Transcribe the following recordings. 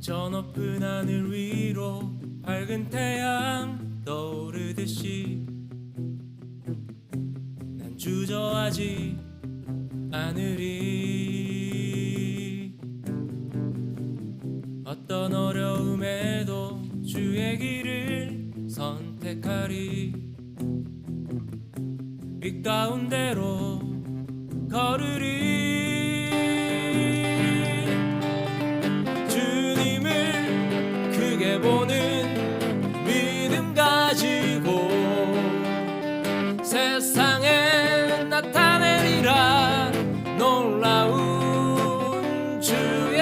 저 높은 하늘 위로 밝은 태양 떠오르듯이 난 주저하지 않으리. 어떤 어려움에도 주의 길을 선택하리. 빛 가운데로 걸으리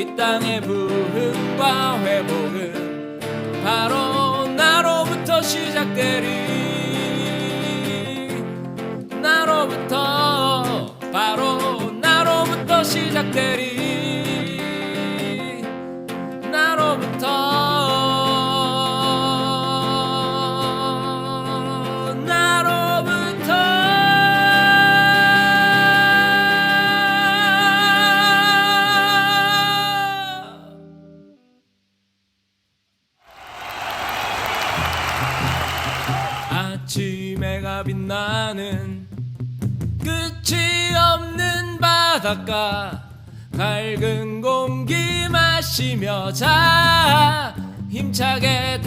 이 땅의 부흥과 회복은 바로 나로부터 시작되리. 나로부터 바로 나로부터 시작되리 아침 해가 빛나는 끝이 없는 바닷가 밝은 공기 마시며 자 힘차게